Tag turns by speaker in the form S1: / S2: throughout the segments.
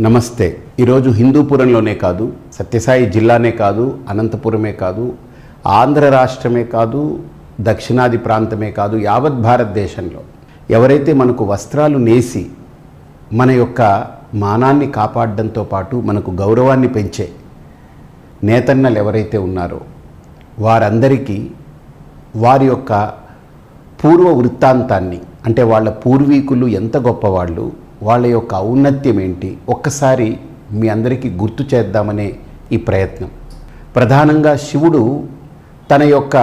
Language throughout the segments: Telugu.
S1: నమస్తే. ఈరోజు హిందూపురంలోనే కాదు సత్యసాయి జిల్లానే కాదు అనంతపురమే కాదు ఆంధ్ర రాష్ట్రమే కాదు దక్షిణాది ప్రాంతమే కాదు యావత్ భారతదేశంలో ఎవరైతే మనకు వస్త్రాలు నేసి మన యొక్క మానాన్ని కాపాడడంతో పాటు మనకు గౌరవాన్ని పెంచే నేతన్నలు ఎవరైతే ఉన్నారో వారందరికీ వారి యొక్క పూర్వ వృత్తాంతాన్ని అంటే వాళ్ళ పూర్వీకులు ఎంత గొప్పవాళ్ళు వాళ్ళ యొక్క ఔన్నత్యం ఏంటి? ఒక్కసారి మీ అందరికీ గుర్తు చేద్దామనే ఈ ప్రయత్నం. ప్రధానంగా శివుడు తన యొక్క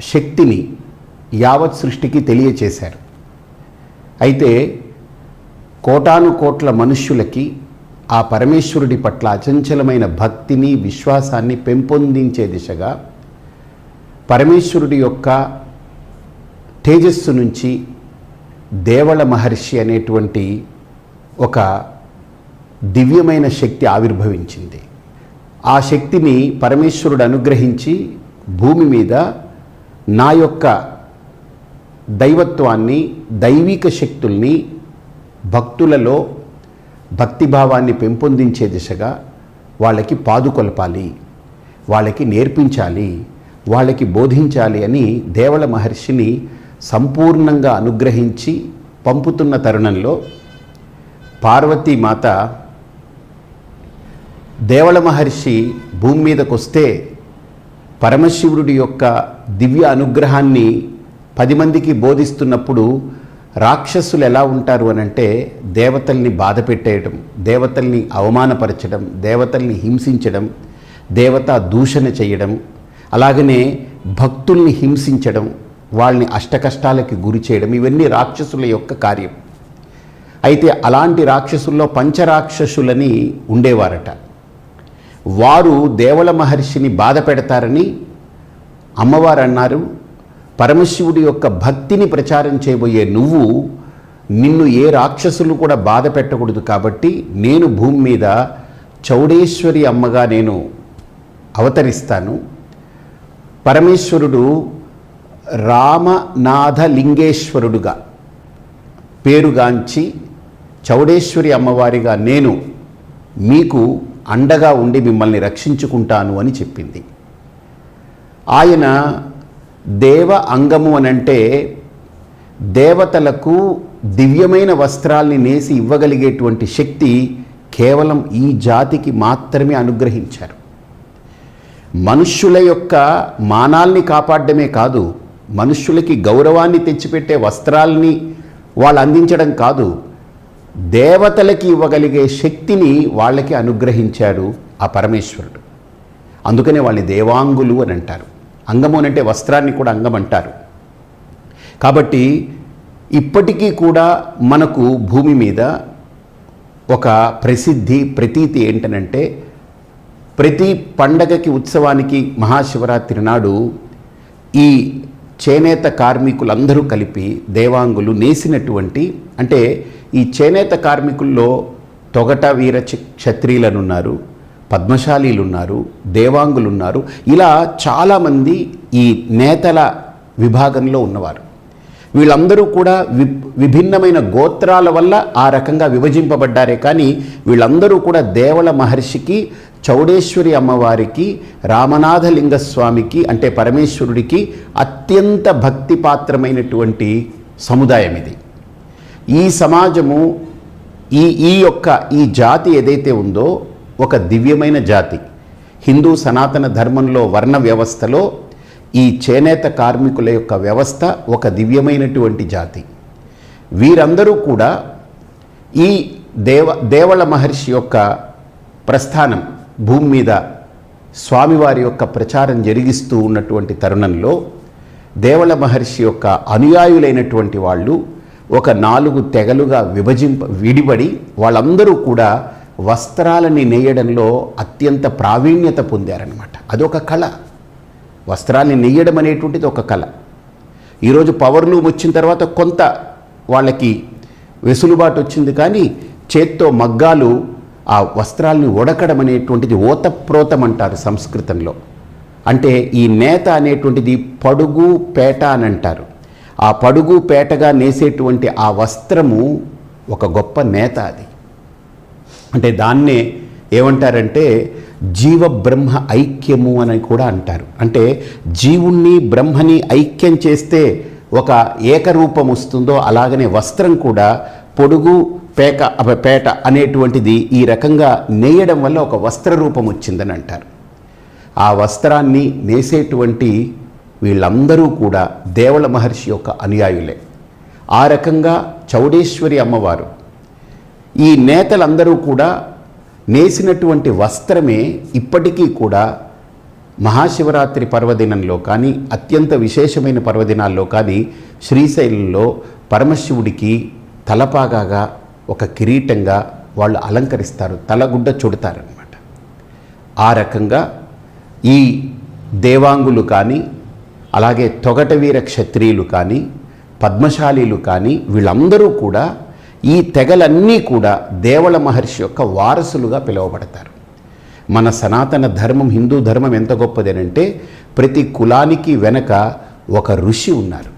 S1: శక్తిని యావత్ సృష్టికి తెలియచేశారు. అయితే కోటాను కోట్ల మనుష్యులకి ఆ పరమేశ్వరుడి పట్ల అచంచలమైన భక్తిని విశ్వాసాన్ని పెంపొందించే దిశగా పరమేశ్వరుడి యొక్క తేజస్సు నుంచి దేవళ మహర్షి అనేటువంటి ఒక దివ్యమైన శక్తి ఆవిర్భవించింది. ఆ శక్తిని పరమేశ్వరుడు అనుగ్రహించి భూమి మీద నా యొక్క దైవత్వాన్ని దైవిక శక్తుల్ని భక్తులలో భక్తిభావాన్ని పెంపొందించే దిశగా వాళ్ళకి పాదుకొల్పాలి వాళ్ళకి నేర్పించాలి వాళ్ళకి బోధించాలి అని దేవళ మహర్షిని సంపూర్ణంగా అనుగ్రహించి పంపుతున్న తరుణంలో పార్వతీమాత దేవళ మహర్షి భూమి మీదకు వస్తే పరమశివుడి యొక్క దివ్య అనుగ్రహాన్ని పది మందికి బోధిస్తున్నప్పుడు రాక్షసులు ఎలా ఉంటారు అని అంటే దేవతల్ని బాధ పెట్టేయడం దేవతల్ని అవమానపరచడం దేవతల్ని హింసించడం దేవత దూషణ చేయడం అలాగనే భక్తుల్ని హింసించడం వాళ్ళని అష్టకష్టాలకి గురి చేయడం ఇవన్నీ రాక్షసుల యొక్క కార్యం. అయితే అలాంటి రాక్షసుల్లో పంచరాక్షసులని ఉండేవారట. వారు దేవల మహర్షిని బాధ పెడతారని అమ్మవారు అన్నారు. పరమశివుడి యొక్క భక్తిని ప్రచారం చేయబోయే నువ్వు నిన్ను ఏ రాక్షసులు కూడా బాధ పెట్టకూడదు కాబట్టి నేను భూమి మీద చౌడేశ్వరి అమ్మగా నేను అవతరిస్తాను. పరమేశ్వరుడు రామనాథలింగేశ్వరుడుగా పేరుగాంచి చౌడేశ్వరి అమ్మవారిగా నేను మీకు అండగా ఉండి మిమ్మల్ని రక్షించుకుంటాను అని చెప్పింది. ఆయన దేవ అంగము అనంటే దేవతలకు దివ్యమైన వస్త్రాల్ని నేసి ఇవ్వగలిగేటువంటి శక్తి కేవలం ఈ జాతికి మాత్రమే అనుగ్రహించారు. మనుష్యుల యొక్క మానాల్ని కాపాడమే కాదు మనుష్యులకి గౌరవాన్ని తెచ్చిపెట్టే వస్త్రాల్ని వాళ్ళు అందించడం కాదు దేవతలకి ఇవ్వగలిగే శక్తిని వాళ్ళకి అనుగ్రహించాడు ఆ పరమేశ్వరుడు. అందుకనే వాళ్ళని దేవాంగులు అని అంటారు. అంగము అని అంటే వస్త్రాన్ని కూడా అంగం అంటారు. కాబట్టి ఇప్పటికీ కూడా మనకు భూమి మీద ఒక ప్రసిద్ధి ప్రతీతి ఏంటనంటే ప్రతి పండగకి ఉత్సవానికి మహాశివరాత్రి నాడు ఈ చేనేత కార్మికులందరూ కలిపి దేవాంగులు నేసినటువంటి అంటే ఈ చేనేత కార్మికుల్లో తొగట వీర క్షత్రియులనున్నారు పద్మశాలీలున్నారు దేవాంగులున్నారు. పద్మశాలీలు ఉన్నారు ఇలా చాలామంది ఈ నేతల విభాగంలో ఉన్నవారు. వీళ్ళందరూ కూడా వి విభిన్నమైన గోత్రాల వల్ల ఆ రకంగా విభజింపబడ్డారే. కానీ వీళ్ళందరూ కూడా దేవల మహర్షికి చౌడేశ్వరి అమ్మవారికి రామనాథలింగస్వామికి అంటే పరమేశ్వరుడికి అత్యంత భక్తిపాత్రమైనటువంటి సముదాయం ఇది ఈ సమాజము ఈ ఈ యొక్క ఈ జాతి ఏదైతే ఉందో ఒక దివ్యమైన జాతి. హిందూ సనాతన ధర్మంలో వర్ణ వ్యవస్థలో ఈ చేనేత కార్మికుల యొక్క వ్యవస్థ ఒక దివ్యమైనటువంటి జాతి. వీరందరూ కూడా ఈ దేవ దేవళ మహర్షి యొక్క ప్రస్థానం భూమి మీద స్వామివారి యొక్క ప్రచారం జరిగిస్తూ ఉన్నటువంటి తరుణంలో దేవళ మహర్షి యొక్క అనుయాయులైనటువంటి వాళ్ళు ఒక నాలుగు తెగలుగా విభజింప విడిపడి వాళ్ళందరూ కూడా వస్త్రాలని నేయడంలో అత్యంత ప్రావీణ్యత పొందారనమాట అదొక కళ. వస్త్రాల్ని నెయ్యడం అనేటువంటిది ఒక కళ. ఈరోజు పవర్ లూమ్ వచ్చిన తర్వాత కొంత వాళ్ళకి వెసులుబాటు వచ్చింది కానీ చేత్తో మగ్గాలు ఆ వస్త్రాల్ని ఉడకడం అనేటువంటిది ఓతప్రోతం అంటారు సంస్కృతంలో. అంటే ఈ నేత అనేటువంటిది పడుగు పేట అని అంటారు ఆ పడుగు పేటగా నేసేటువంటి ఆ వస్త్రము ఒక గొప్ప నేత అది. అంటే దాన్నే ఏమంటారంటే జీవ బ్రహ్మ ఐక్యము అని కూడా అంటారు. అంటే జీవుణ్ణి బ్రహ్మని ఐక్యం చేస్తే ఒక ఏకరూపం వస్తుందో అలాగనే వస్త్రం కూడా పొడుగు పేక పేట అనేటువంటిది ఈ రకంగా నేయడం వల్ల ఒక వస్త్ర రూపం వచ్చిందని అంటారు. ఆ వస్త్రాన్ని నేసేటువంటి వీళ్ళందరూ కూడా దేవళ మహర్షి యొక్క అనుయాయులే. ఆ రకంగా చౌడేశ్వరి అమ్మవారు ఈ నేతలందరూ కూడా నేసినటువంటి వస్త్రమే ఇప్పటికీ కూడా మహాశివరాత్రి పర్వదినంలో కానీ అత్యంత విశేషమైన పర్వదినాల్లో కానీ శ్రీశైలంలో పరమశివుడికి తలపాగాగా ఒక కిరీటంగా వాళ్ళు అలంకరిస్తారు తలగుడ్డ చుడతారనమాట ఆ రకంగా ఈ దేవాంగులు కానీ అలాగే తొగటవీర క్షత్రియులు కానీ పద్మశాలీలు కానీ వీళ్ళందరూ కూడా ఈ తెగలన్నీ కూడా దేవళ మహర్షి యొక్క వారసులుగా పిలువబడతారు. మన సనాతన ధర్మం హిందూ ధర్మం ఎంత గొప్పదేనంటే ప్రతి కులానికి వెనక ఒక ఋషి ఉన్నారు.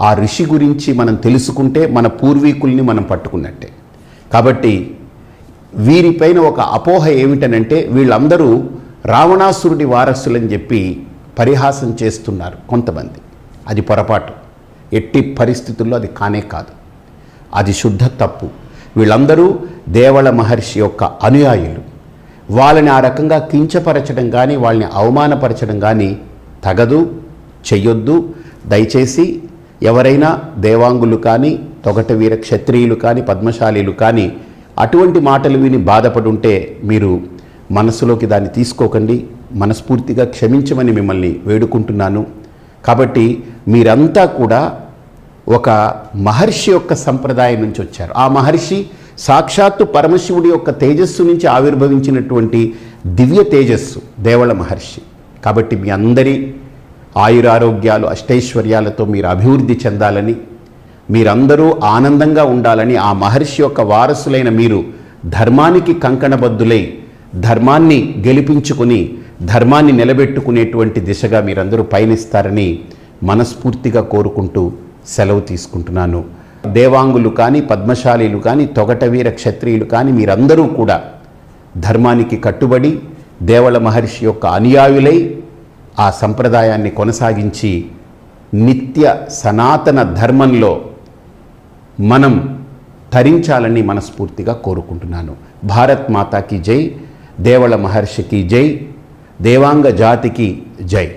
S1: ఆ ఋషి గురించి మనం తెలుసుకుంటే మన పూర్వీకుల్ని మనం పట్టుకున్నట్టే. కాబట్టి వీరిపైన ఒక అపోహ ఏమిటనంటే వీళ్ళందరూ రావణాసురుడి వారసులని చెప్పి పరిహాసం చేస్తున్నారు కొంతమంది. అది పొరపాటు. ఎట్టి పరిస్థితుల్లో అది కానే కాదు. అది శుద్ధ తప్పు. వీళ్ళందరూ దేవళ మహర్షి యొక్క అనుయాయులు. వాళ్ళని ఆ రకంగా కించపరచడం కానీ వాళ్ళని అవమానపరచడం కానీ తగదు చెయ్యొద్దు. దయచేసి ఎవరైనా దేవాంగులు కానీ తొగట వీర క్షత్రియులు కానీ పద్మశాలీలు కానీ అటువంటి మాటలు విని బాధపడుంటే మీరు మనసులోకి దాన్ని తీసుకోకండి. మనస్ఫూర్తిగా క్షమించమని మిమ్మల్ని వేడుకుంటున్నాను. కాబట్టి మీరంతా కూడా ఒక మహర్షి యొక్క సంప్రదాయం నుంచి వచ్చారు. ఆ మహర్షి సాక్షాత్తు పరమశివుడి యొక్క తేజస్సు నుంచి ఆవిర్భవించినటువంటి దివ్య తేజస్సు దేవళ మహర్షి. కాబట్టి మీ అందరి ఆయురారోగ్యాలు అష్టైశ్వర్యాలతో మీరు అభివృద్ధి చెందాలని మీరందరూ ఆనందంగా ఉండాలని ఆ మహర్షి యొక్క వారసులైన మీరు ధర్మానికి కంకణబద్ధులై ధర్మాన్ని గెలిపించుకుని ధర్మాన్ని నిలబెట్టుకునేటువంటి దిశగా మీరందరూ పయనిస్తారని మనస్ఫూర్తిగా కోరుకుంటూ సెలవు తీసుకుంటున్నాను. దేవాంగులు కానీ పద్మశాలీలు కానీ తొగటవీర క్షత్రియులు కానీ మీరందరూ కూడా ధర్మానికి కట్టుబడి దేవళ మహర్షి యొక్క అనుయాయులై ఆ సంప్రదాయాన్ని కొనసాగించి నిత్య సనాతన ధర్మంలో మనం తరించాలని మనస్ఫూర్తిగా కోరుకుంటున్నాను. భారత్ మాతాకి జై దేవళ మహర్షికి జై దేవాంగ జాతికి జై.